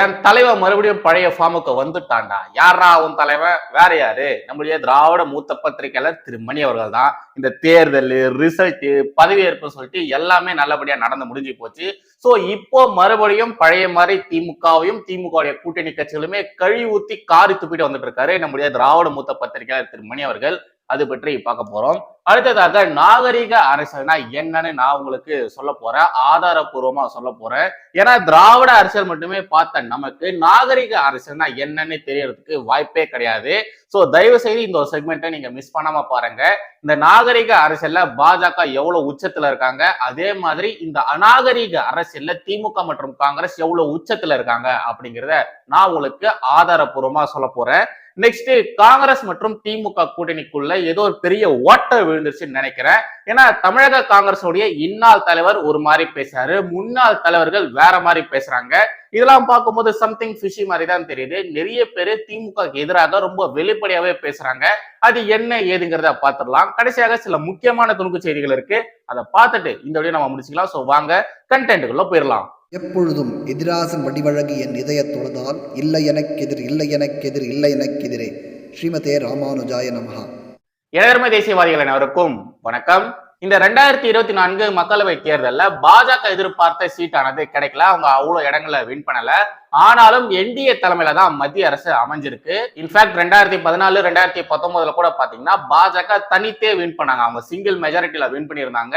என் தலைவன் மறுபடியும் பழைய ஃபார்முக்கு வந்துட்டான்டா. யாரா உன் தலைவன்? வேற யாரு? நம்மளுடைய திராவிட மூத்த பத்திரிகையாளர் திரு மணி அவர்கள் தான். இந்த தேர்தல் ரிசல்ட் பதவியேற்பு சொல்லிட்டு எல்லாமே நல்லபடியா நடந்து முடிஞ்சு போச்சு. ஸோ இப்போ மறுபடியும் பழைய மாதிரி திமுகவையும் திமுகவுடைய கூட்டணி கட்சிகளுமே கழி ஊத்தி காரி துப்பிட்டு வந்துட்டு இருக்காரு நம்முடைய திராவிட மூத்த பத்திரிகையாளர் திரு மணி அவர்கள். அது பற்றி பார்க்க போறோம். அடுத்ததாக நாகரிக அரசியல்னா என்னன்னு நான் உங்களுக்கு சொல்ல போறேன். ஆதாரபூர்வமா சொல்ல போறேன். ஏன்னா திராவிட அரசியல் மட்டுமே பார்த்த நமக்கு நாகரிக அரசியல்னா என்னன்னு தெரியறதுக்கு வாய்ப்பே கிடையாது. சோ தயவு செய்து இந்த ஒரு செக்மெண்ட்டை நீங்க மிஸ் பண்ணாம பாருங்க. இந்த நாகரிக அரசியல்ல பாஜக எவ்வளவு உச்சத்துல இருக்காங்க? அதே மாதிரி இந்த அநாகரிக அரசியல்ல திமுக மற்றும் காங்கிரஸ் எவ்வளவு உச்சத்துல இருக்காங்க? அப்படிங்கிறத நான் உங்களுக்கு ஆதாரபூர்வமா சொல்ல போறேன். நெக்ஸ்ட் காங்கிரஸ் மற்றும் திமுக கூட்டணிக்குள்ள ஏதோ ஒரு பெரிய ஓட்ட விழுந்துருச்சுன்னு நினைக்கிறேன். ஏன்னா தமிழக காங்கிரஸுடைய இன்னாள் தலைவர் ஒரு மாதிரி பேசுறாரு. முன்னாள் தலைவர்கள் வேற மாதிரி பேசுறாங்க. இதெல்லாம் பார்க்கும்போது சம்திங் ஃபிஷி மாதிரி தான் தெரியுது. நிறைய பேர் திமுக எதிராக ரொம்ப வெளிப்படையாவே பேசுறாங்க. அது என்ன ஏதுங்கிறத பார்த்துடலாம். கடைசியாக சில முக்கியமான துணுக்கு செய்திகள் இருக்கு. அதை பார்த்துட்டு இந்த வழியை நம்ம முடிச்சுக்கலாம். ஸோ வாங்க கண்டென்ட்டுக்குள்ள போயிடலாம். எப்பொழுதும் எதிராசன் வடிவழகி என் இதய தொழுதால் இல்லை எனக்கெதிர் இல்லை எனக்கெதிர் இல்லை எனக்கெதிரே. ஸ்ரீமதே ராமானுஜாய நமகா இளையர்மை தேசியவாதிகள் அனைவருக்கும் வணக்கம். இந்த ரெண்டாயிரத்தி இருபத்தி நான்கு மக்களவை தேர்தலில் பாஜக எதிர்பார்த்த சீட்டானது கிடைக்கல. அவங்க அவ்வளோ இடங்களை வின் பண்ணல. ஆனாலும் என்டிஏ தலைமையில தான் மத்திய அரசு அமைஞ்சிருக்கு. இன்ஃபேக்ட் ரெண்டாயிரத்தி பதினாலு ரெண்டாயிரத்தி பத்தொன்பதுல கூட பாத்தீங்கன்னா பாஜக தனித்தே வின் பண்ணாங்க. அவங்க சிங்கிள் மெஜாரிட்டியில வின் பண்ணியிருந்தாங்க.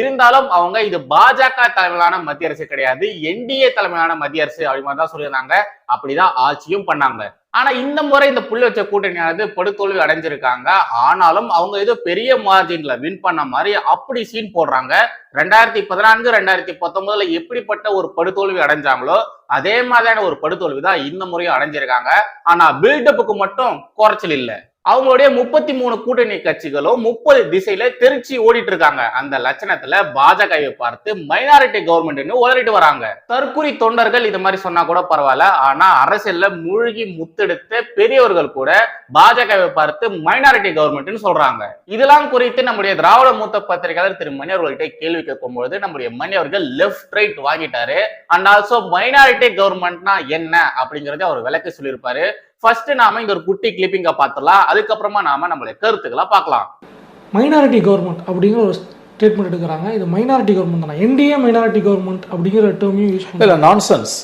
இருந்தாலும் அவங்க இது பாஜக தலைமையிலான மத்திய அரசு கிடையாது. என்டிஏ தலைமையிலான மத்திய அரசு அப்படி மாதிரி தான் சொல்லியிருந்தாங்க. அப்படிதான் ஆட்சியும் பண்ணாங்க. ஆனா இந்த முறை இந்த புள்ளி வச்ச கூட்டணியானது படுதோல்வி அடைஞ்சிருக்காங்க. ஆனாலும் அவங்க ஏதோ பெரிய மார்ஜின்ல வின் பண்ண மாதிரி அப்படி சீன் போடுறாங்க. ரெண்டாயிரத்தி பதினான்கு ரெண்டாயிரத்தி பத்தொன்பதுல எப்படிப்பட்ட ஒரு படுதோல்வி அடைஞ்சாங்களோ அதே மாதிரியான ஒரு படுதோல்வி தான் இந்த முறையும் அடைஞ்சிருக்காங்க. ஆனா பில்டப்புக்கு மட்டும் குறைச்சல் இல்லை. அவங்களுடைய முப்பத்தி மூணு கூட்டணி கட்சிகளும் முப்பது திசையில திருச்சி ஓடிட்டு இருக்காங்க. அந்த லட்சணத்துல பாஜகவை பார்த்து மைனாரிட்டி கவர்மெண்ட்னு உளறிட்டு வராங்க. தற்குறி தொண்டர்கள் இது மாதிரி சொன்னா கூட பரவாயில்ல. ஆனா அரசியல்ல மூழ்கி முத்தெடுத்த பெரியவர்கள் கூட பாஜகவை பார்த்து மைனாரிட்டி கவர்மெண்ட்னு சொல்றாங்க. இதெல்லாம் குறித்து நம்முடைய திராவிட மூத்த பத்திரிகையாளர் திரு மணி அவர்கள்ட்ட கேள்வி கேட்கும்போது நம்முடைய மணி அவர்கள் லெஃப்ட் ரைட் வாங்கிட்டாரு. அண்ட் ஆல்சோ மைனாரிட்டி கவர்மெண்ட்னா என்ன அப்படிங்கறத அவர் விளக்கி சொல்லியிருப்பாரு. ஃபர்ஸ்ட் நாம இந்த ஒரு குட்டி கிளிப்பிங்க பார்த்துலாம் அதுக்கப்புறமா நாம நம்மளுடைய கருத்துக்களை பார்க்கலாம். மைனாரிட்டி கவர்மெண்ட் அப்படிங்கிற ஒரு ஸ்டேட்மெண்ட் எடுக்கிறாங்க. இது மைனாரிட்டி கவர்மெண்ட் தானே. என்டிஏ மைனாரிட்டி கவர்மெண்ட் அப்படிங்கிற டேர்மையும் யூஸ் இல்லை நான்சென்ஸ்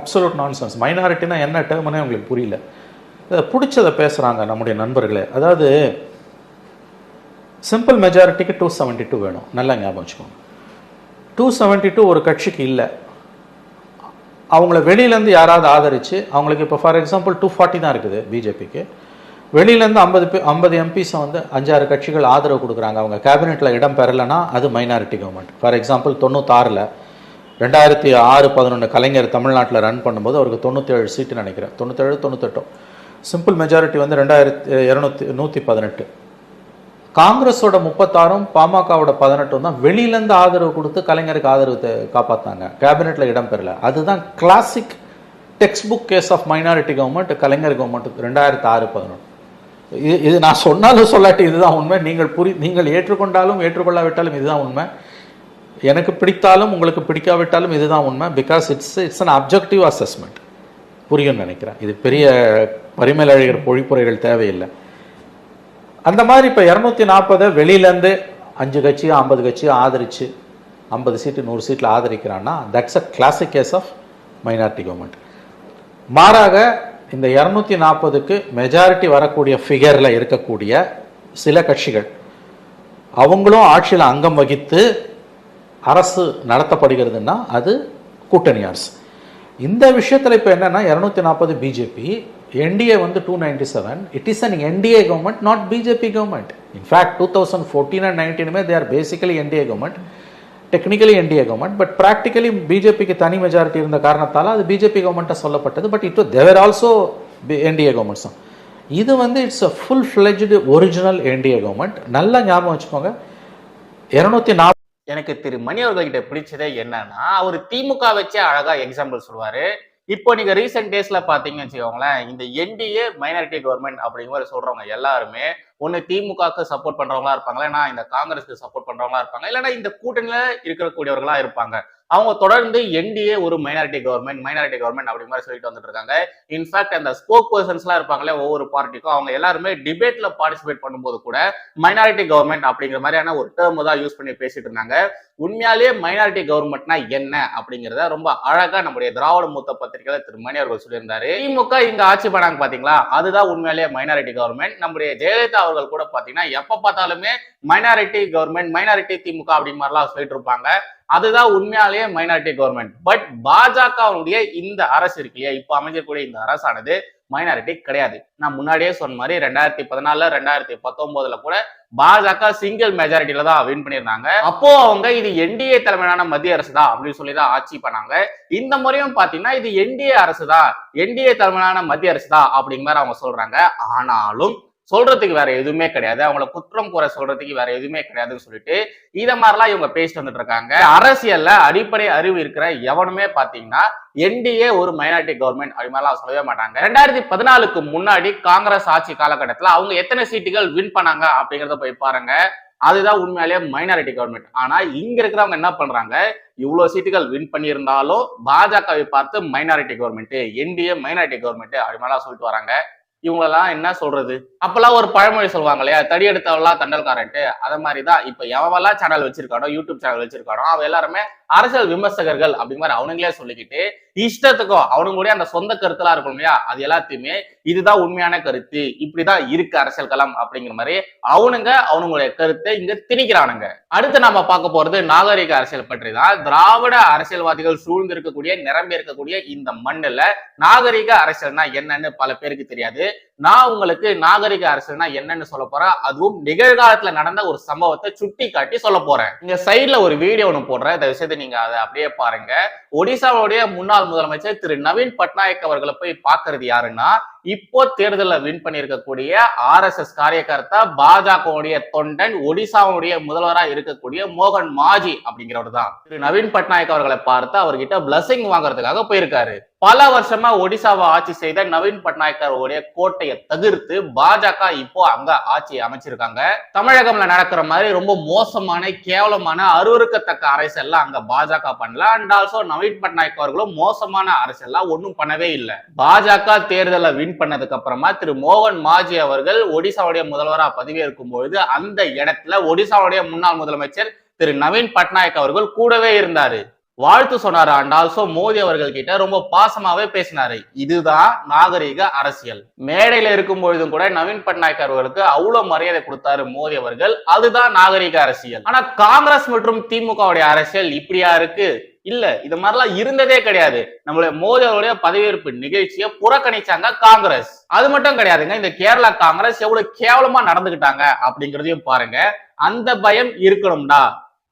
அப்சல்யூட் நான்சென்ஸ் மைனாரிட்டினா என்ன டேர்ம்னே உங்களுக்கு புரியல. பிடிச்சதை பேசுகிறாங்க நம்முடைய நண்பர்களே. அதாவது சிம்பிள் மெஜாரிட்டிக்கு டூ செவன்ட்டி டூ வேணும். நல்லா ஞாபகம் வச்சுக்கோங்க. டூ செவன்ட்டி டூ ஒரு கட்சிக்கு இல்லை. அவங்கள வெளியிலேருந்து யாராவது ஆதரித்து அவங்களுக்கு இப்போ ஃபார் எக்ஸாம்பிள் டூ ஃபார்ட்டி தான் இருக்குது பிஜேபிக்கு வெளியிலேருந்து ஐம்பது பே ஐம்பது எம்பிஸை வந்து அஞ்சாறு கட்சிகள் ஆதரவு கொடுக்குறாங்க. அவங்க கேபினெட்டில் இடம் பெறலைன்னா அது மைனாரிட்டி கவர்மெண்ட் ஃபார் எக்ஸாம்பிள் தொண்ணூத்தாறில் ரெண்டாயிரத்தி ஆறு பதினொன்று கலைஞர் தமிழ்நாட்டில் ரன் பண்ணும்போது அவருக்கு தொண்ணூற்றேழு சீட்டு நினைக்கிறேன். தொண்ணூற்றேழு தொண்ணூத்தெட்டோ. சிம்பிள் மெஜாரிட்டி வந்து ரெண்டாயிரத்தி இரநூத்தி நூற்றி பதினெட்டு. காங்கிரஸோட முப்பத்தாறும் பாமகவோட பதினெட்டும் தான் வெளியிலேருந்து ஆதரவு கொடுத்து கலைஞருக்கு ஆதரவு காப்பாற்றாங்க காப்பாத்தாங்க கேபினெட்ல இடம் பெறல. அதுதான் classic text book case of minority government Kalaignar government ரெண்டாயிரத்தி ஆறு பதினொன்று இது இது நான் சொன்னாலும் சொல்லாட்டி இதுதான் உண்மை. நீங்கள் புரி நீங்கள் ஏற்றுக்கொண்டாலும் ஏற்றுக்கொள்ளாவிட்டாலும் இதுதான் உண்மை. எனக்கு பிடித்தாலும் உங்களுக்கு பிடிக்காவிட்டாலும் இதுதான் உண்மை. Because it's it's an objective assessment புரியும்னு நினைக்கிறேன். இது பெரிய பரிமேல் பொழிப்புரைகள் தேவையில்லை. அந்த மாதிரி இப்போ இரநூத்தி நாற்பதை வெளியிலேருந்து அஞ்சு கட்சியோ ஐம்பது கட்சியும் ஆதரிச்சு ஐம்பது சீட்டு நூறு சீட்டில் ஆதரிக்கிறான்னா that's a classic case of minority government மாறாக இந்த இரநூத்தி நாற்பதுக்கு மெஜாரிட்டி வரக்கூடிய ஃபிகரில் இருக்கக்கூடிய சில கட்சிகள் அவங்களும் ஆட்சியில் அங்கம் வகித்து அரசு நடத்தப்படுகிறதுன்னா அது கூட்டணி அரசு. இந்த விஷயத்தில் இப்போ என்னென்னா இரநூத்தி நாற்பது பிஜேபி என்டிஏ வந்து two ninety seven it is an NDA government not BJP government in fact two thousand fourteen and நைன்டீனுமே they are basically NDA government technically NDA government but practically பிஜேபிக்கு தனி மெஜாரிட்டி இருந்த காரணத்தால் அது பிஜேபி கவர்மெண்ட்டாக சொல்லப்பட்டது. But it there also NDA governments தான் இது வந்து it's a full fledged original NDA government நல்லா ஞாபகம் வச்சுக்கோங்க. இரநூத்தி நாற்பது எனக்கு திரு மணி அவர்கள்கிட்ட பிடிச்சதே என்னன்னா அவர் திமுக வச்சே அழகா எக்ஸாம்பிள் சொல்லுவாரு. இப்போ நீங்க ரீசெண்ட் டேஸ்ல பாத்தீங்கன்னு வச்சுக்கோங்களேன் இந்த என்டிஏ மைனாரிட்டி கவர்மெண்ட் அப்படிங்கிற மாதிரி சொல்றவங்க எல்லாருமே ஒண்ணு திமுகவுக்கு சப்போர்ட் பண்றவங்களா இருப்பாங்க இல்லைன்னா இந்த காங்கிரஸ்க்கு சப்போர்ட் பண்றவங்களா இருப்பாங்க இல்லைன்னா இந்த கூட்டணியில இருக்கக்கூடியவர்களா இருப்பாங்க. அவங்க தொடர்ந்து என்டிஏ ஒரு மைனாரிட்டி கவர்மெண்ட் மைனாரிட்டி கவர்மெண்ட் அப்படி மாதிரி சொல்லிட்டு வந்துட்டு இருக்காங்க. இன்ஃபேக்ட் அந்த ஸ்போக் பர்சன்ஸ்லாம் இருப்பாங்களே ஒவ்வொரு பார்ட்டிக்கும் அவங்க எல்லாருமே டிபேட்ல பார்ட்டிசிபேட் பண்ணும்போது கூட மைனாரிட்டி கவர்மெண்ட் அப்படிங்கிற மாதிரியான ஒரு டேர்ம் தான் யூஸ் பண்ணி பேசிட்டு இருந்தாங்க. உண்மையாலேயே மைனாரிட்டி கவர்மெண்ட்னா என்ன அப்படிங்கிறத ரொம்ப அழகா நம்முடைய திராவிட மூத்த பத்திரிகையில திரு மணி அவர்கள் சொல்லியிருந்தாரு. திமுக இங்க ஆட்சி பண்ணாங்க பாத்தீங்களா? அதுதான் உண்மையாலேயே மைனாரிட்டி கவர்மெண்ட் நம்முடைய ஜெயலலிதா அவர்கள் கூட பாத்தீங்கன்னா எப்ப பார்த்தாலுமே மைனாரிட்டி கவர்மெண்ட் மைனாரிட்டி திமுக அப்படின்னு மாதிரிலாம் சொல்லிட்டு இருப்பாங்க. அதுதான் உண்மையாலேயே மைனாரிட்டி கவர்மெண்ட் பட் பாஜகவுடைய இந்த அரசு இருக்கு இல்லையா? இப்ப அமைஞ்சக்கூடிய இந்த அரசானது மைனாரிட்டி கிடையாது. நான் முன்னாடியே சொன்ன மாதிரி ரெண்டாயிரத்தி பதினாலுல ரெண்டாயிரத்தி பத்தொன்பதுல கூட பாஜக சிங்கிள் மெஜாரிட்டியில தான் வின் பண்ணியிருந்தாங்க. அப்போ அவங்க இது என்டிஏ தலைமையிலான மத்திய அரசு தான் அப்படின்னு சொல்லி தான் ஆட்சி பண்ணாங்க. இந்த முறையும் பாத்தீங்கன்னா இது என்டிஏ அரசு தான் என்டிஏ தலைமையிலான மத்திய அரசு தான் அப்படிங்கிற மாதிரி அவங்க சொல்றாங்க. ஆனாலும் சொல்றதுக்கு வேற எதுவுமே கிடையாது. அவங்கள குற்றம் கூற சொல்றதுக்கு வேற எதுவுமே கிடையாதுன்னு சொல்லிட்டு இத மாதிரிலாம் இவங்க பேசிட்டு வந்துட்டு இருக்காங்க. அரசியல்ல அடிப்படை அறிவு இருக்கிற எவனுமே பாத்தீங்கன்னா என்டிஏ ஒரு மைனாரிட்டி கவர்மெண்ட் அப்படி மாதிரிலாம் சொல்லவே மாட்டாங்க. ரெண்டாயிரத்தி பதினாலுக்கு முன்னாடி காங்கிரஸ் ஆட்சி காலகட்டத்துல அவங்க எத்தனை சீட்டுகள் வின் பண்ணாங்க அப்படிங்கறத போய் பாருங்க. அதுதான் உண்மையிலேயே மைனாரிட்டி கவர்மெண்ட் ஆனா இங்க இருக்கிறவங்க என்ன பண்றாங்க? இவ்வளவு சீட்டுகள் வின் பண்ணியிருந்தாலும் பாஜகவை பார்த்து minority government NDA minority government அப்படி மாதிரிலாம் சொல்லிட்டு வராங்க. இவங்களெல்லாம் என்ன சொல்றது? அப்பெல்லாம் ஒரு பழமொழி சொல்லுவாங்க இல்லையா தடி எடுத்தவெல்லாம் தண்டல்காரன்ட்டு. மாதிரி தான் இப்போ எவெல்லாம் சேனல் வச்சிருக்கானோ யூடியூப் சேனல் வச்சிருக்கானோ அவ எல்லாருமே அரசியல் விமர்சகர்கள் அப்படிங்கிற மாதிரி அவனுங்களே சொல்லிக்கிட்டு இஷ்டத்துக்கும் அவனுங்களுடைய அந்த சொந்த கருத்துலாம் இருக்கும் இல்லையா? அது எல்லாத்தையுமே இதுதான் உண்மையான கருத்து. இப்படிதான் இருக்கு அரசியல் களம் அப்படிங்கிற மாதிரி அவனுங்க அவனுங்களுடைய கருத்தை இங்க திணிக்கிறானுங்க. அடுத்து நம்ம பார்க்க போறது நாகரிக அரசியல் பற்றி தான் திராவிட அரசியல்வாதிகள் சூழ்ந்து இருக்கக்கூடிய நிரம்பி இருக்கக்கூடிய இந்த மண்ணில் நாகரிக அரசியல்னா என்னன்னு பல பேருக்கு தெரியாது. நான் உங்களுக்கு நாகரிக அரசுனா என்னன்னு சொல்ல போறேன். அதுவும் நிகழ்காலத்துல நடந்த ஒரு சம்பவத்தை சுட்டி காட்டி சொல்ல போறேன். இங்க சைட்ல ஒரு வீடியோ ஒன்று போடுறேன். இந்த செய்து நீங்க அதை அப்படியே பாருங்க. ஒடிசாவுடைய முன்னாள் முதலமைச்சர் திரு நவீன் பட்நாயக் அவர்களை போய் பாக்குறது யாருன்னா இப்போ தேர்தலில் வின் பண்ணியிருக்கக்கூடிய ஆர் எஸ் எஸ் காரியகர்த்தா பாஜகவுடைய தொண்டன் ஒடிசாவுடைய முதல்வரா இருக்கக்கூடிய மோகன் மாஜி அப்படிங்கிறவர் தான். திரு நவீன் பட்நாயக் அவர்களை பார்த்து அவர்கிட்ட பிளஸிங் வாங்குறதுக்காக போயிருக்காரு. பல வருஷமா ஒடிசாவை ஆட்சி செய்த நவீன் பட்நாயக் அவருடைய கோட்டையை தவிர்த்து பாஜக இப்போ அங்க ஆட்சி அமைச்சிருக்காங்க. தமிழகம்ல நடக்கிற மாதிரி ரொம்ப மோசமான கேவலமான அருவருக்கத்தக்க அரசியல்லாம் அங்க பாஜக பண்ணல. அண்ட் ஆல்சோ நவீன் பட்நாயக் அவர்களும் மோசமான அரசியல்லாம் ஒன்றும் பண்ணவே இல்லை. பாஜக தேர்தலை வின் பண்ணதுக்கு அப்புறமா திரு மோகன் மாஜி அவர்கள் ஒடிசாவுடைய முதல்வரா பதவியேற்கும் பொழுது அந்த இடத்துல ஒடிசாவுடைய முன்னாள் முதலமைச்சர் திரு நவீன் பட்நாயக் அவர்கள் கூடவே இருந்தாரு. வாழ்த்து சொன்னாரு அண்ட் ஆல்சோ மோடி அவர்கள் கிட்ட ரொம்ப பாசமாவே பேசினாரு. இதுதான் நாகரிக அரசியல். மேடையில இருக்கும் பொழுதும் கூட நவீன் பட்நாயக் அவர்களுக்கு அவ்வளவு மரியாதை கொடுத்தாரு மோடி அவர்கள். அதுதான் நாகரிக அரசியல். ஆனா காங்கிரஸ் மற்றும் திமுகவுடைய அரசியல் இப்படியா இருக்கு? இல்ல இது மாதிரிலாம் இருந்ததே கிடையாது. நம்மளுடைய மோடி அவருடைய பதவியேற்பு நிகழ்ச்சியை புறக்கணிச்சாங்க காங்கிரஸ். அது மட்டும் கிடையாதுங்க இந்த கேரளா காங்கிரஸ் எவ்வளவு கேவலமா நடந்துகிட்டாங்க அப்படிங்கறதையும் பாருங்க. அந்த பயம் இருக்கணும்டா.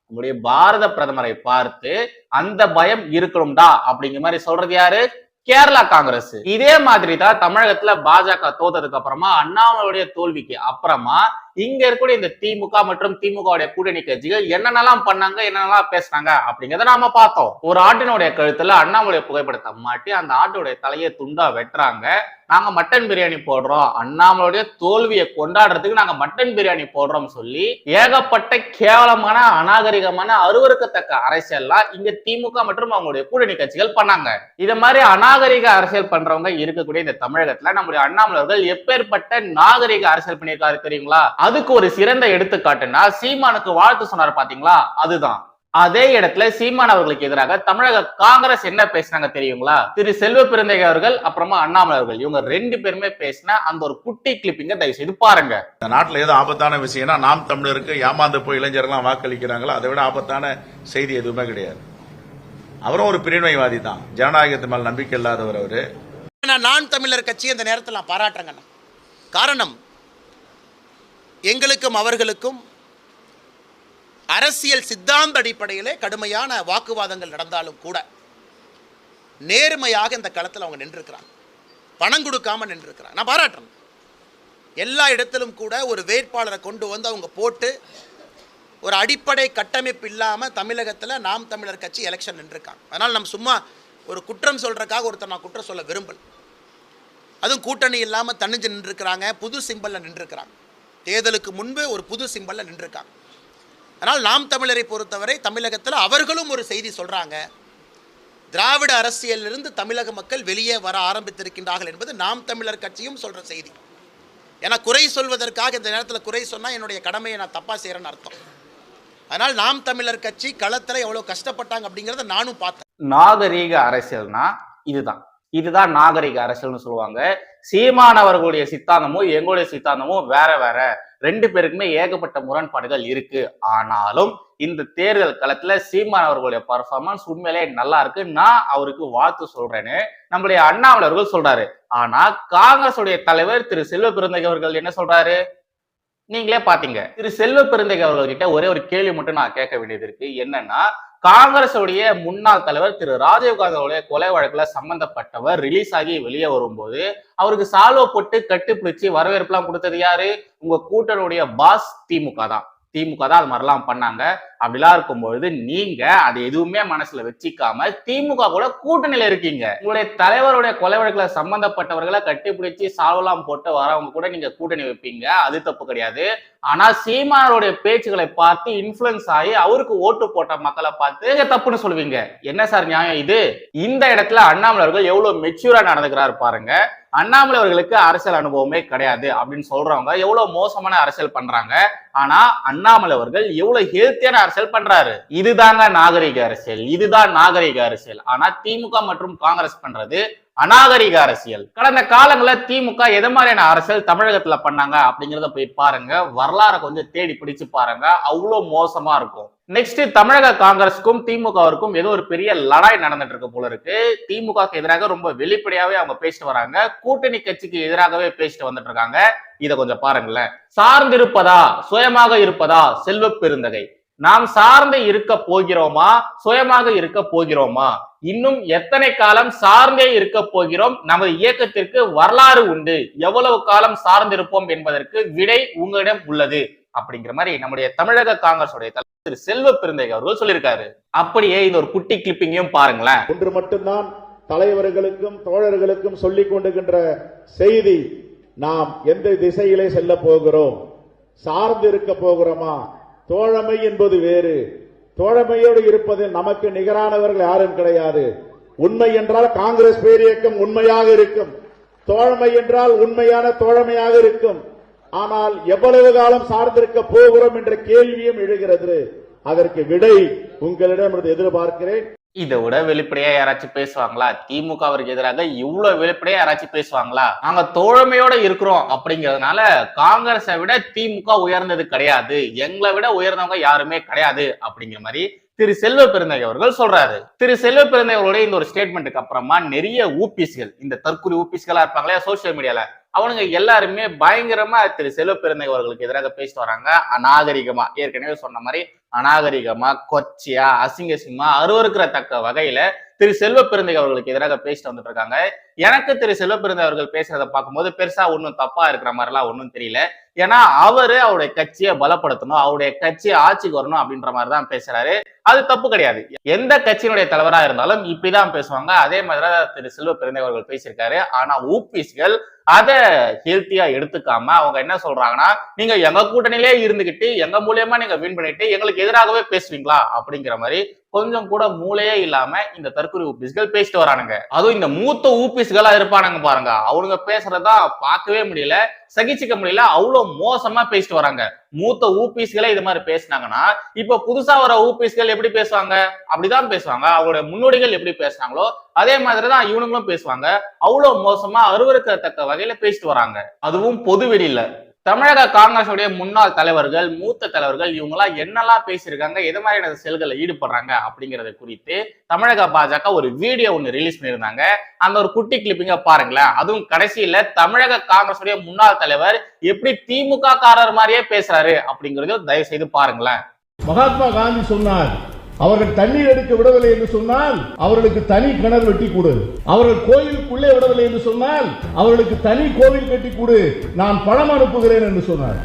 நம்முடைய பாரத பிரதமரை பார்த்து அந்த பயம் இருக்கணும்டா அப்படிங்கிற மாதிரி சொல்றது யாரு? கேரளா காங்கிரஸ். இதே மாதிரி தான் தமிழகத்துல பாஜக தோத்ததுக்கு அப்புறமா அண்ணாமலையுடைய தோல்விக்கு அப்புறமா இங்க இருக்கக்கூடிய இந்த திமுக மற்றும் திமுகவுடைய கூட்டணி கட்சிகள் என்னென்னலாம் பண்ணாங்க என்னென்னலாம் பேசினாங்க அப்படிங்கறத நாம பார்த்தோம். ஒரு ஆட்டினுடைய கழுத்துல அண்ணாமலை புகைப்படத்தை மாட்டி அந்த ஆட்டுடைய தலையை துண்டா வெட்டுறாங்க. நாங்க மட்டன் பிரியாணி போடுறோம். அண்ணாமலையுடைய தோல்வியை கொண்டாடுறதுக்கு நாங்க மட்டன் பிரியாணி போடுறோம் சொல்லி ஏகப்பட்ட கேவலமான அநாகரிகமான அருவருக்கத்தக்க அரசியல்லாம் இங்க திமுக மற்றும் அவங்களுடைய கூட்டணி கட்சிகள் பண்ணாங்க. இத மாதிரி அநாகரிக அரசியல் பண்றவங்க இருக்கக்கூடிய இந்த தமிழகத்துல நம்முடைய அண்ணாமலர்கள் எப்பேற்பட்ட நாகரிக அரசியல் பண்ணியிருக்காரு தெரியுங்களா? அதுக்கு ஒரு சிறந்த எடுத்துக்காட்டுன்னா சீமானுக்கு வாழ்த்து சொன்னார் பாத்தீங்களா? அதுதான். அதே இடத்துல சீமான் அவர்களுக்கு எதிராக தமிழக காங்கிரஸ் என்ன பேசினாங்க தெரியுங்களா? திரு செல்வ பிறந்தகை அவர்கள் அப்புறமா அண்ணாமலை அவர்கள் இவங்க ரெண்டு பேருமே பேசின அந்த ஒரு குட்டி கிளிப்பிங்க தயவு செய்து பாருங்க. இந்த நாட்டில் ஏதோ ஆபத்தான விஷயம்னா நாம் தமிழருக்கு ஏமாந்து போய் இளைஞர்கள்லாம் வாக்களிக்கிறாங்களோ? அதை விட ஆபத்தான செய்தி எதுவுமே கிடையாது. அவரும் ஒரு பிரிவினைவாதி தான். ஜனநாயகத்து மேல் நம்பிக்கை இல்லாதவர் அவரு. நான் தமிழர் கட்சி அந்த நேரத்தில் நான் பாராட்டுறேங்கண்ணா. காரணம் எங்களுக்கும் அவர்களுக்கும் அரசியல் சித்தாந்த அடிப்படையிலே கடுமையான வாக்குவாதங்கள் நடந்தாலும் கூட நேர்மையாக இந்த களத்தில் அவங்க நின்றுருக்கிறாங்க பணம் கொடுக்காம நின்றுருக்கிறாங்க நான் பாராட்டுறேன். எல்லா இடத்திலும் கூட ஒரு வேட்பாளரை கொண்டு வந்து அவங்க போட்டு ஒரு அடிப்படை கட்டமைப்பு இல்லாமல் தமிழகத்தில் நாம் தமிழர் கட்சி எலெக்ஷன் நின்றுருக்காங்க அதனால் நம்ம சும்மா ஒரு குற்றம் சொல்கிறக்காக ஒருத்தர் நான் குற்றம் சொல்ல விரும்பல. அதுவும் கூட்டணி இல்லாமல் தனிஞ்சு நின்றுருக்கிறாங்க புது சிம்பலில் நின்றுருக்கிறாங்க தேர்தலுக்கு முன்பு ஒரு புது சிம்பலில் நின்றுருக்காங்க. ஆனால் நாம் தமிழரை பொறுத்தவரை தமிழகத்தில் அவர்களும் ஒரு செய்தி சொல்கிறாங்க திராவிட அரசியலிலிருந்து தமிழக மக்கள் வெளியே வர ஆரம்பித்திருக்கின்றார்கள் என்பது நாம் தமிழர் கட்சியும் சொல்கிற செய்தி. ஏன்னா குறை சொல்வதற்காக இந்த நேரத்தில் குறை சொன்னால் என்னுடைய கடமையை நான் தப்பாக செய்கிறேன்னு அர்த்தம். அதனால் நாம் தமிழர் கட்சி களத்தில் எவ்வளோ கஷ்டப்பட்டாங்க அப்படிங்கிறத நானும் பார்த்தேன். நாகரீக அரசியல்னா இதுதான். இதுதான் நாகரிக அரசியல்னு சொல்லுவாங்க. சீமானவர்களுடைய சித்தாந்தமும் எங்களுடைய சித்தாந்தமும் வேற வேற. ரெண்டு பேருக்குமே ஏகப்பட்ட முரண்பாடுகள் இருக்கு. ஆனாலும் இந்த தேர்தல் களத்துல சீமானவர்களுடைய பர்ஃபார்மன்ஸ் உண்மையிலே நல்லா இருக்கு. நான் அவருக்கு வாழ்த்து சொல்றேன்னு நம்மளுடைய அண்ணாமலை அவர்கள் சொல்றாரு. ஆனா காங்கிரஸ் உடைய தலைவர் திரு செல்வ பெருந்தகை அவர்கள் என்ன சொல்றாரு? நீங்களே பாத்தீங்க. திரு செல்வ பெருந்தகை அவர்கள்கிட்ட ஒரே ஒரு கேள்வி மட்டும் நான் கேட்க வேண்டியது இருக்கு. என்னன்னா காங்கிரஸ் உடைய முன்னாள் தலைவர் திரு ராஜீவ்காந்தி கொலை வழக்குல சம்பந்தப்பட்டவர் ரிலீஸ் ஆகி வெளியே வரும்போது அவருக்கு சால்வ போட்டு கட்டுப்பிடிச்சு வரவேற்பெல்லாம் கொடுத்தது யாரு? உங்க கூட்டணியுடைய பாஸ் திமுக தான். திமுக தான் அது மாதிரிலாம் பண்ணாங்க. அப்படிலாம் இருக்கும்பொழுது நீங்க அது எதுவுமே மனசுல வச்சுக்காம திமுக கூட கூட்டணியில இருக்கீங்க. உங்களுடைய தலைவருடைய கொலை வழக்குல சம்பந்தப்பட்டவர்களை கட்டிப்பிடிச்சு சால்வெல்லாம் போட்டு வரவங்க கூட நீங்க கூட்டணி வைப்பீங்க. அது தப்பு கிடையாது. ஆனா சீமானுடைய பேச்சுகளை பார்த்து இன்ஃபுளுன்ஸ் ஆகி அவருக்கு ஓட்டு போட்ட மக்களை பார்த்து தப்புன்னு சொல்லுவீங்க. என்ன சார் நியாயம் இது? இந்த இடத்துல அண்ணாமலர்கள் எவ்வளவு மெச்சூரா நடந்துக்கிறாரு பாருங்க. அண்ணாமலை அவர்களுக்கு அரசியல் அனுபவமே கிடையாது அப்படின்னு சொல்றவங்க எவ்வளவு மோசமான அரசியல் பண்றாங்க. ஆனா அண்ணாமலை அவர்கள் எவ்வளவு ஹெல்த்தியான அரசியல் பண்றாரு. இதுதாங்க நாகரிக அரசியல் இதுதான் நாகரிக அரசியல். ஆனா திமுக மற்றும் காங்கிரஸ் பண்றது அநாகரிக அரசியல். கடந்த காலங்களில் திமுக எது மாதிரியான அரசியல் தமிழகத்துல பண்ணாங்க அப்படிங்கிறத போய் பாருங்க. வரலாறை கொஞ்சம் தேடி பிடிச்சு பாருங்க. அவ்வளோ மோசமா இருக்கும். நெக்ஸ்ட் தமிழக காங்கிரஸுக்கும் திமுகவிற்கும் ஏதோ ஒரு பெரிய லடாய் நடந்துட்டு இருக்கு போல இருக்கு. திமுகவுக்கு எதிராக ரொம்ப வெளிப்படையாவே அவங்க பேசிட்டு வராங்க. கூட்டணி கட்சிக்கு எதிராகவே பேசிட்டு வந்துட்டு இருக்காங்க. இதை கொஞ்சம் பாருங்களேன். சார்ந்திருப்பதா? சுயமாக இருப்பதா? செல்வ பெருந்தகை. நாம் சார்ந்து இருக்க போகிறோமா? சுயமாக இருக்க போகிறோமா? இன்னும் எத்தனை காலம் சார்ந்தே இருக்க போகிறோம்? நமது இயக்கத்திற்கு வரலாறு உண்டு. எவ்வளவு காலம் சார்ந்திருப்போம் என்பதற்கு விடை உங்களிடம் உள்ளது. அப்படிங்கிற மாதிரி நம்முடைய தமிழக காங்கிரஸுடைய தலைவர் திரு செல்வ பிறந்தை அவர்கள் சொல்லியிருக்காரு. அப்படியே இந்த ஒரு குட்டி கிளிப்பிங்கையும் பாருங்களேன். ஒன்று மட்டும்தான் தலைவர்களுக்கும் தோழர்களுக்கும் சொல்லிக் கொண்டுகின்ற செய்தி. நாம் எந்த திசையிலே செல்ல போகிறோம்? சார்ந்து இருக்க போகிறோமா? தோழமை என்பது வேறு. தோழமையோடு இருப்பது நமக்கு நிகரானவர்கள் யாரும் கிடையாது. உண்மை என்றால் காங்கிரஸ் பேரியக்கம் உண்மையாக இருக்கும். தோழமை என்றால் உண்மையான தோழமையாக இருக்கும். ஆனால் எவ்வளவு காலம் சார்ந்திருக்க போகிறோம் என்ற கேள்வியும் எழுகிறது. அதற்கு விடை உங்களிடம் எதிர்பார்க்கிறேன். இதை விட வெளிப்படையா யாராச்சும் பேசுவாங்களா? திமுகவிற்கு எதிராக இவ்வளவு வெளிப்படையா யாராச்சும் பேசுவாங்களா? நாங்க தோழமையோட இருக்கிறோம் அப்படிங்கறதுனால காங்கிரஸை விட திமுக உயர்ந்தது கிடையாது. எங்களை விட உயர்ந்தவங்க யாருமே கிடையாது அப்படிங்கிற மாதிரி திரு செல்வ பெருந்தகை அவர்கள் சொல்றாரு. திரு செல்வ பெருந்தகை அவருடைய இந்த ஒரு ஸ்டேட்மெண்ட்டுக்கு அப்புறமா நிறைய ஊபிஸ்கள் இந்த தற்கொலை ஊபிஸ்களா இருப்பாங்களே சோசியல் மீடியால அவனுங்க எல்லாருமே பயங்கரமா திரு செல்வ பெருந்தகை அவர்களுக்கு எதிராக பேசிட்டு வராங்க. அநாகரிகமா ஏற்கனவே சொன்ன மாதிரி அநாகரிகமா கொச்சையா அசிங்கசிங்கமா அருவருக்கிறத்தக்க வகையில திரு செல்வ அவர்களுக்கு எதிராக பேசிட்டு வந்துட்டு இருக்காங்க. எனக்கு திரு செல்வ அவர்கள் பேசுறதை பார்க்கும்போது பெருசா ஒன்றும் தப்பா இருக்கிற மாதிரிலாம் ஒன்றும் தெரியல. ஏன்னா அவரு அவருடைய கட்சியை பலப்படுத்தணும் அவருடைய கட்சியை ஆட்சிக்கு வரணும் அப்படின்ற மாதிரி தான் பேசுறாரு. அது தப்பு கிடையாது. எந்த கட்சியினுடைய தலைவரா இருந்தாலும் இப்படிதான் பேசுவாங்க. அதே மாதிரி தான் திரு செல்வ அவர்கள் பேசியிருக்காரு. ஆனா ஊபிஸ்கள் அதை ஹெல்த்தியா எடுத்துக்காம அவங்க என்ன சொல்றாங்கன்னா நீங்க எங்க கூட்டணியிலே இருந்துகிட்டு எங்க மூலியமா நீங்க வின் பண்ணிட்டு எங்களுக்கு எதிராகவே பேசுவீங்களா? அப்படிங்கிற மாதிரி கொஞ்சம் கூட மூளையே இல்லாம இந்த தற்கொலை ஊபிஸ்கள் பேசிட்டு வரானுங்க. அதுவும் இந்த மூத்த ஊபிஸ்களா இருப்பானுங்க பாருங்க. அவனுங்க பேசுறதா பார்க்கவே முடியல சகிச்சுக்க முடியல அவ்வளவு மோசமா பேசிட்டு வராங்க. மூத்த ஊபிஸ்களே இது மாதிரி பேசினாங்கன்னா இப்ப புதுசா வர ஊபிஸ்கள் எப்படி பேசுவாங்க? அப்படிதான் பேசுவாங்க. அவங்களுடைய முன்னோடிகள் எப்படி பேசுனாங்களோ அதே மாதிரிதான் இவனுங்களும் பேசுவாங்க. அவ்வளவு மோசமா அருவருக்கத்தக்க வகையில பேசிட்டு வராங்க. அதுவும் பொது வெளியில. தமிழக காங்கிரஸுடைய முன்னாள் தலைவர்கள் மூத்த தலைவர்கள் இவங்கெல்லாம் என்னெல்லாம் பேசியிருக்காங்க எது மாதிரியான செயல்களில் ஈடுபடுறாங்க அப்படிங்கறது குறித்து தமிழக பாஜக ஒரு வீடியோ ஒன்று ரிலீஸ் பண்ணியிருந்தாங்க. அந்த ஒரு குட்டி கிளிப்பிங்க பாருங்களேன். அதுவும் கடைசியில தமிழக காங்கிரஸுடைய முன்னாள் தலைவர் எப்படி திமுக காரர் மாதிரியே பேசுறாரு அப்படிங்கறதையும் தயவு செய்து பாருங்களேன். மகாத்மா காந்தி சொன்னார் அவர்கள் தண்ணீர் எடுக்க விடவில்லை என்று சொன்னால் அவர்களுக்கு தனி கிணறு வெட்டி கொடு அவர்கள் கோயிலுக்குள்ளே விடவில்லை என்று சொன்னால் அவர்களுக்கு தனி கோவில் கட்டி கொடு நான் பணம் அனுப்புகிறேன் என்று சொன்னார்.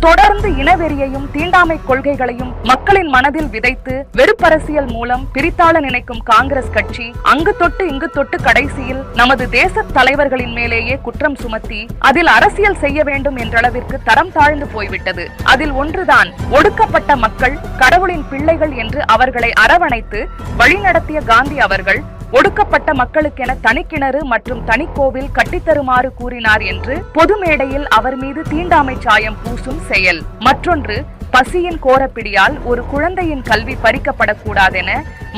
தொடர்ந்து இனவெறியையும் தீண்டாமை கொள்கைகளையும் மக்களின் மனதில் விதைத்து வெறுப்பரசியல் மூலம் பிரித்தாள நினைக்கும் காங்கிரஸ் கட்சி அங்கு தொட்டு இங்கு தொட்டு கடைசியில் நமது தேச தலைவர்களின் மேலேயே குற்றம் சுமத்தி அதில் அரசியல் செய்ய வேண்டும் என்றளவிற்கு தரம் தாழ்ந்து போய்விட்டது. அதில் ஒன்றுதான் ஒடுக்கப்பட்ட மக்கள் கடவுளின் பிள்ளைகள் என்று அவர்களை அரவணைத்து வழிநடத்திய காந்தி அவர்கள் ஒடுக்கப்பட்ட மக்களுக்கென தனிக்கிணறு மற்றும் தனிக்கோவில் கட்டித்தருமாறு கூறினார் என்று பொது மேடையில் அவர் மீது தீண்டாமை சாயம் பூசும் செயல். மற்றொன்று பசியின் கோரப்பிடியால் ஒரு குழந்தையின் கல்வி பறிக்கப்படக்கூடாதென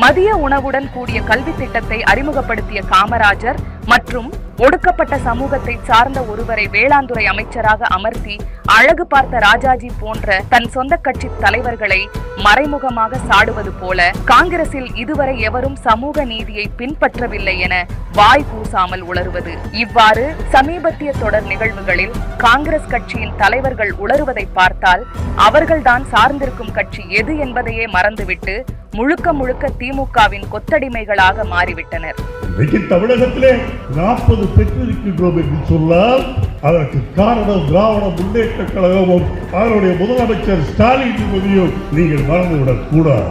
மதிய உணவுடன் கூடிய கல்வி திட்டத்தை அறிமுகப்படுத்திய காமராஜர் மற்றும் ஒடுக்கப்பட்ட சமூகத்தை சார்ந்த ஒருவரை வேளாண்துறை அமைச்சராக அமர்த்தி அழகு பார்த்த ராஜாஜி போன்ற தன் சொந்த கட்சி தலைவர்களை மறைமுகமாக சாடுவது போல காங்கிரசில் இதுவரை எவரும் சமூக நீதியை பின்பற்றவில்லை என வாய் கூசாமல் உளறுவது. இவ்வாறு சமீபத்திய தொடர் நிகழ்வுகளில் காங்கிரஸ் கட்சியின் தலைவர்கள் உளறுவதை பார்த்தால் அவர்கள்தான் சார்ந்திருக்கும் கட்சி எது என்பதையே மறந்துவிட்டு முழுக்க முழுக்க திமுகவின் கொத்தடிமைகளாக மாறிவிட்டனர். தமிழகத்திலே நாற்பது பெற்றிருக்கின்றோம் என்று சொன்னால் அதற்கு காரணம் திராவிட முன்னேற்ற கழகமும் அதனுடைய முதலமைச்சர் ஸ்டாலின் நீங்கள் மறந்துவிடக் கூடாது.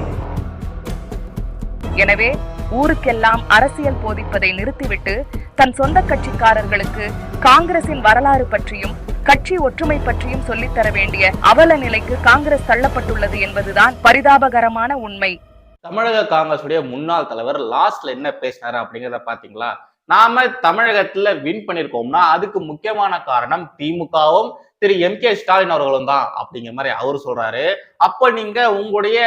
எனவே ஊருக்கெல்லாம் அரசியல் போதிப்பதை நிறுத்திவிட்டு தன் சொந்த கட்சிக்காரர்களுக்கு காங்கிரசின் வரலாறு பற்றியும் கட்சி ஒற்றுமை பற்றியும் சொல்லித்தர வேண்டிய அவல நிலைக்கு காங்கிரஸ் தள்ளப்பட்டுள்ளது என்பதுதான் பரிதாபகரமான உண்மை. தமிழக காங்கிரஸுடைய முன்னாள் தலைவர் லாஸ்ட்ல என்ன பேசினாரு அப்படிங்கிறத பாத்தீங்களா? நாம தமிழகத்துல வின் பண்ணிருக்கோம்னா அதுக்கு முக்கியமான காரணம் திமுகவும் திரு எம் கே ஸ்டாலின் அவர்களும் தான் அப்படிங்கிற மாதிரி அவரு சொல்றாரு. அப்ப நீங்க உங்களுடைய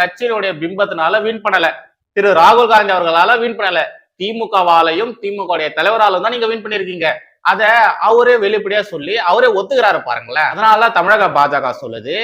கட்சியினுடைய பிம்பத்தினால வின் பண்ணல. திரு ராகுல் காந்தி அவர்களால வின் பண்ணல. திமுகவாலையும் திமுக தலைவராலும் தான் நீங்க வின் பண்ணிருக்கீங்க. அத அவரே வெளிப்படையா சொல்லி அவரே ஒத்துக்கிறாரு பாருங்களேன். அதனாலதான் தமிழக பாஜக சொல்லுது.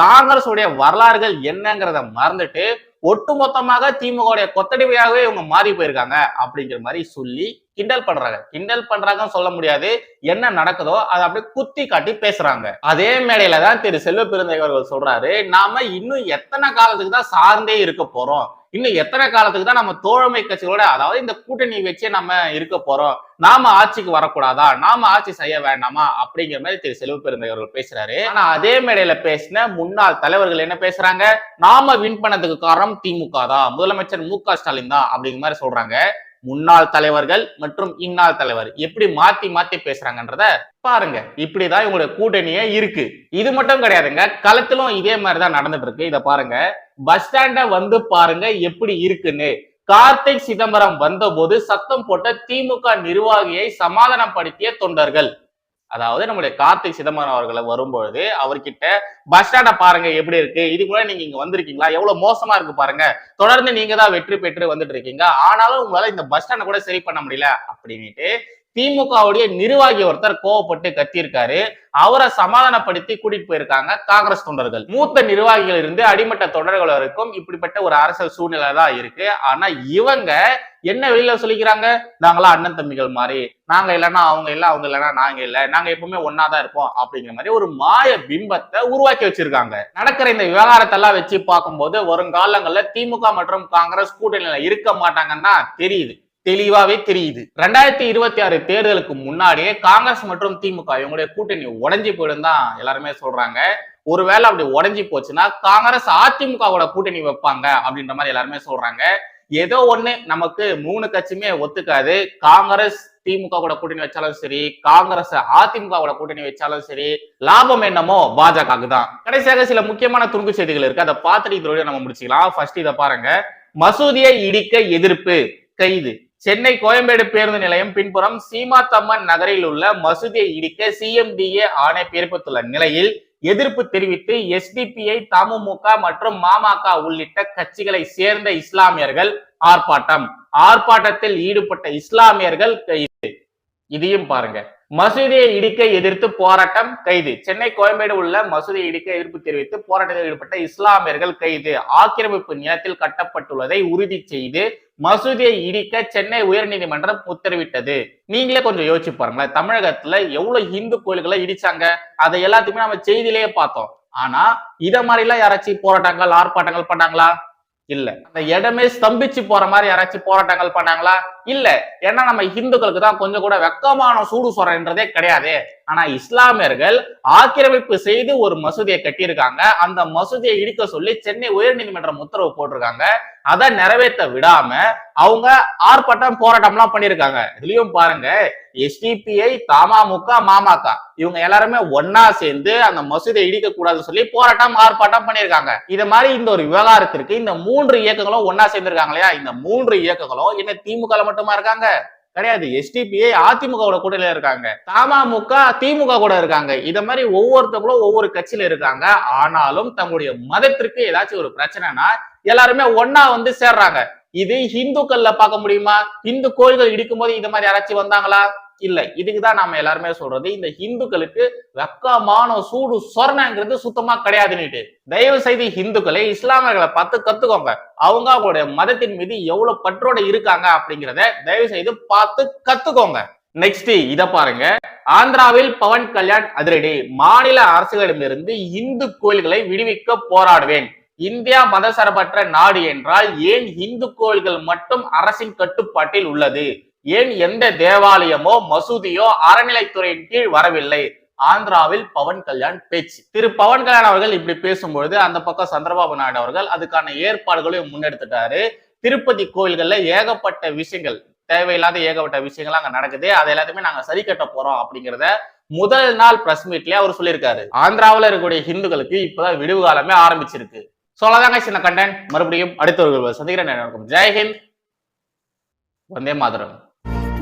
காங்கிரஸ் உடைய வரலாறுகள் என்னங்கிறத மறந்துட்டு ஒட்டுமொத்தமாக திமுக கொத்தடிமையாகவே இவங்க மாறி போயிருக்காங்க அப்படிங்கிற மாதிரி சொல்லி கிண்டல் பண்றாங்க. கிண்டல் பண்றாங்கன்னு சொல்ல முடியாது. என்ன நடக்குதோ அதை அப்படியே குத்தி காட்டி பேசுறாங்க. அதே மேடையில தான் திரு செல்வ பெருந்தை அவர்கள் சொல்றாரு நாம இன்னும் எத்தனை காலத்துக்கு தான் சார்ந்தே இருக்க போறோம். இன்னும் எத்தனை காலத்துக்கு தான் நம்ம தோழமை கட்சிகளோட அதாவது இந்த கூட்டணி வச்சே நம்ம இருக்க போறோம். நாம ஆட்சிக்கு வரக்கூடாதா? நாம ஆட்சி செய்ய வேண்டாமா? அப்படிங்கிற மாதிரி திரு செல்வ பெருந்தகர்கள் பேசுறாரு. ஆனா அதே மேடையில பேசின முன்னாள் தலைவர்கள் என்ன பேசுறாங்க? நாம வின் பண்ணதுக்கு காரணம் திமுக தான். முதலமைச்சர் மு க ஸ்டாலின் தான் அப்படிங்கிற மாதிரி சொல்றாங்க. முன்னாள் தலைவர்கள் மற்றும் இன்னாள் தலைவர். எப்படி மாத்தி மாத்தி பேசுறாங்கன்றத பாருங்க. இப்படிதான் இவங்களுடைய கூட்டணியே இருக்கு. இது மட்டும் கிடையாதுங்க. களத்திலும் இதே மாதிரிதான் நடந்துட்டு இருக்கு இத பாருங்க. பஸ் ஸ்டாண்ட வந்து பாருங்க எப்படி இருக்குன்னு. கார்த்திக் சிதம்பரம் வந்தபோது சத்தம் போட்ட திமுக நிர்வாகியை சமாதானப்படுத்திய தொண்டர்கள். அதாவது நம்முடைய கார்த்திக் சிதம்பரம் அவர்களை வரும்பொழுது அவர்கிட்ட பஸ் ஸ்டாண்ட பாருங்க எப்படி இருக்கு? இது கூட நீங்க இங்க வந்திருக்கீங்களா? எவ்வளவு மோசமா இருக்கு பாருங்க. தொடர்ந்து நீங்க தான் வெற்றி பெற்று வந்துட்டு இருக்கீங்க. ஆனாலும் உங்களால இந்த பஸ் ஸ்டாண்ட கூட சரி பண்ண முடியல அப்படின்னுட்டு திமுகவுடைய நிர்வாகி ஒருத்தர் கோவப்பட்டு கத்தியிருக்காரு. அவரை சமாதானப்படுத்தி கூட்டிட்டு போயிருக்காங்க காங்கிரஸ் தொண்டர்கள். மூத்த நிர்வாகிகள் இருந்து அடிமட்ட தொண்டர்கள் வரைக்கும் இப்படிப்பட்ட ஒரு அரசியல் சூழ்நிலை தான் இருக்கு. ஆனா இவங்க என்ன வெளியில சொல்லிக்கிறாங்க? நாங்களாம் அண்ணன் தம்பிகள் மாதிரி. நாங்க இல்லைன்னா அவங்க இல்ல அவங்க இல்லைன்னா நாங்க இல்ல. நாங்க எப்பவுமே ஒன்னாதான் இருப்போம் அப்படிங்கிற மாதிரி ஒரு மாய பிம்பத்தை உருவாக்கி வச்சிருக்காங்க. நடக்கிற இந்த விவகாரத்தெல்லாம் வச்சு பார்க்கும்போது வருங்காலங்களில் திமுக மற்றும் காங்கிரஸ் கூட்டணியில இருக்க மாட்டாங்கன்னு தான் தெரியுது. தெளிவாவே தெரியுது. ரெண்டாயிரத்தி இருபத்தி ஆறு தேர்தலுக்கு முன்னாடியே காங்கிரஸ் மற்றும் திமுக இவங்களுடைய கூட்டணி உடஞ்சி போயிடும் தான் எல்லாருமே சொல்றாங்க. ஒருவேளை அப்படி உடஞ்சி போச்சுன்னா காங்கிரஸ் அதிமுகவோட கூட்டணி வைப்பாங்க அப்படின்ற மாதிரி எல்லாருமே சொல்றாங்க. ஏதோ ஒண்ணு நமக்கு மூணு கட்சியுமே ஒத்துக்காது. காங்கிரஸ் திமுக கூட கூட்டணி வச்சாலும் சரி காங்கிரஸ் அதிமுக கூட கூட்டணி வச்சாலும் சரி லாபம் என்னமோ பாஜகவுக்கு தான். கடைசியாக சில முக்கியமான துணுக்கு செய்திகள் இருக்கு. அதை பார்த்துட்டு இதோட நம்ம முடிச்சுக்கலாம். ஃபர்ஸ்ட் இதை பாருங்க. மசூதியை இடிக்க எதிர்ப்பு. கைது. சென்னை கோயம்பேடு பேருந்து நிலையம் பின்புறம் சீமாத்தம்மன் நகரில் உள்ள மசூதியை இடிக்க சிஎம்டிஏ ஆணை பிறப்பித்துள்ள நிலையில் எதிர்ப்பு தெரிவித்து எஸ்டிபிஐ தமுமுக மற்றும் மாமக உள்ளிட்ட கட்சிகளை சேர்ந்த இஸ்லாமியர்கள் ஆர்ப்பாட்டம். ஆர்ப்பாட்டத்தில் ஈடுபட்ட இஸ்லாமியர்கள் கைது. இதையும் பாருங்க. மசூதியை இடிக்க எதிர்த்து போராட்டம் கைது. சென்னை கோயம்பேடு உள்ள மசூதியை இடிக்க எதிர்ப்பு தெரிவித்து போராட்டத்தில் ஈடுபட்ட இஸ்லாமியர்கள் கைது. ஆக்கிரமிப்பு நிலத்தில் கட்டப்பட்டுள்ளதை உறுதி செய்து மசூதியை இடிக்க சென்னை உயர்நீதிமன்றம் உத்தரவிட்டது. நீங்களே கொஞ்சம் யோசிச்சு பாருங்களேன் தமிழகத்துல எவ்வளவு இந்து கோயில்களை இடிச்சாங்க? அதை எல்லாத்தையுமே நம்ம செய்தியிலேயே பார்த்தோம். ஆனா இத மாதிரி எல்லாம் யாராச்சும் போராட்டங்கள் ஆர்ப்பாட்டங்கள் பண்ணாங்களா? இல்ல. அந்த இடமே ஸ்தம்பிச்சு போற மாதிரி யாராச்சும் போராட்டங்கள் பண்ணாங்களா? இல்ல. ஏன்னா நம்ம இந்துக்களுக்கு தான் கொஞ்சம் கூட வெக்கமான சூடு சொரன்றதே கிடையாது. ஆனா இஸ்லாமியர்கள் ஆக்கிரமிப்பு செய்து ஒரு மசூதியை கட்டியிருக்காங்க. அந்த மசூதியை இடிக்க சொல்லி சென்னை உயர்நீதிமன்றம் உத்தரவு போட்டிருக்காங்க. அதை நிறைவேற்ற விடாம அவங்க ஆர்ப்பாட்டம் போராட்டம்லாம் பண்ணியிருக்காங்க. இதுலயும் பாருங்க எஸ்டிபிஐ தமாமுக மாமக இவங்க எல்லாருமே ஒன்னா சேர்ந்து அந்த மசூதியை இடிக்க கூடாதுன்னு சொல்லி போராட்டம் ஆர்ப்பாட்டம் பண்ணியிருக்காங்க. இது மாதிரி இந்த ஒரு விவகாரத்திற்கு இந்த மூன்று இயக்கங்களும் ஒன்னா சேர்ந்திருக்காங்க இல்லையா? இந்த மூன்று இயக்கங்களும் என்ன திமுக மட்டுமா இருக்காங்க? கிடையாது. எஸ்டிபிஐ அதிமுகவோட கூட்டணியில இருக்காங்க. தமமுக திமுக கூட இருக்காங்க. இத மாதிரி ஒவ்வொருத்தவங்களும் ஒவ்வொரு கட்சியில இருக்காங்க. ஆனாலும் தங்களுடைய மதத்திற்கு ஏதாச்சும் ஒரு பிரச்சனைனா எல்லாருமே ஒன்னா வந்து சேர்றாங்க. இது இந்துக்கள்ல பார்க்க முடியுமா? இந்து கோயில்கள் இடிக்கும் போது இந்த மாதிரி யாராச்சும் வந்தாங்களா? இல்ல. இதுக்குதான் நாம எல்லாருமே சொல்றது இந்த இந்துக்களுக்கு வெக்கமான சூடு சொரணங்கிறது சுத்தமா கிடையாதுன்னுட்டு. தயவு செய்து இந்துக்களை இஸ்லாமியர்களை பார்த்து கத்துக்கோங்க. அவங்க அவங்களுடைய மதத்தின் மீது எவ்வளவு பற்றோட இருக்காங்க அப்படிங்கிறத தயவு செய்து பார்த்து கத்துக்கோங்க. நெக்ஸ்ட் இத பாருங்க. ஆந்திராவில் பவன் கல்யாண் அதிரடி. மாநில அரசுகளிடமிருந்து இந்து கோயில்களை விடுவிக்க போராடுவேன். இந்தியா மதசார்பற்ற நாடு என்றால் ஏன் இந்து கோயில்கள் மட்டும் அரசின் கட்டுப்பாட்டில் உள்ளது? ஏன் எந்த தேவாலயமோ மசூதியோ அறநிலைத்துறையின் கீழ் வரவில்லை? ஆந்திராவில் பவன் கல்யாண் பேச்சு. திரு பவன் கல்யாண் அவர்கள் இப்படி பேசும்பொழுது அந்த பக்கம் சந்திரபாபு நாயுடு அவர்கள் அதுக்கான ஏற்பாடுகளையும் முன்னெடுத்துட்டாரு. திருப்பதி கோயில்கள்ல ஏகப்பட்ட விஷயங்கள் தேவையில்லாத ஏகப்பட்ட விஷயங்கள் அங்க நடக்குது. அதை எல்லாத்தையுமே நாங்க சரி கட்ட போறோம் அப்படிங்கிறத முதல் நாள் பிரஸ் மீட்லயே அவர் சொல்லியிருக்காரு. ஆந்திராவில் இருக்கக்கூடிய ஹிந்துக்களுக்கு இப்பதான் விடுவு காலமே ஆரம்பிச்சிருக்கு. சொல்லதாங்க சின்ன கண்டென்ட் மறுபடியும் அடுத்தவர்கள் சந்திக்கிறேன். ஜெய்ஹிந்த் வந்தே மாதரம்.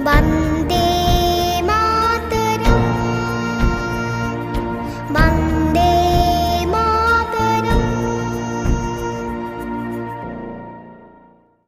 வந்த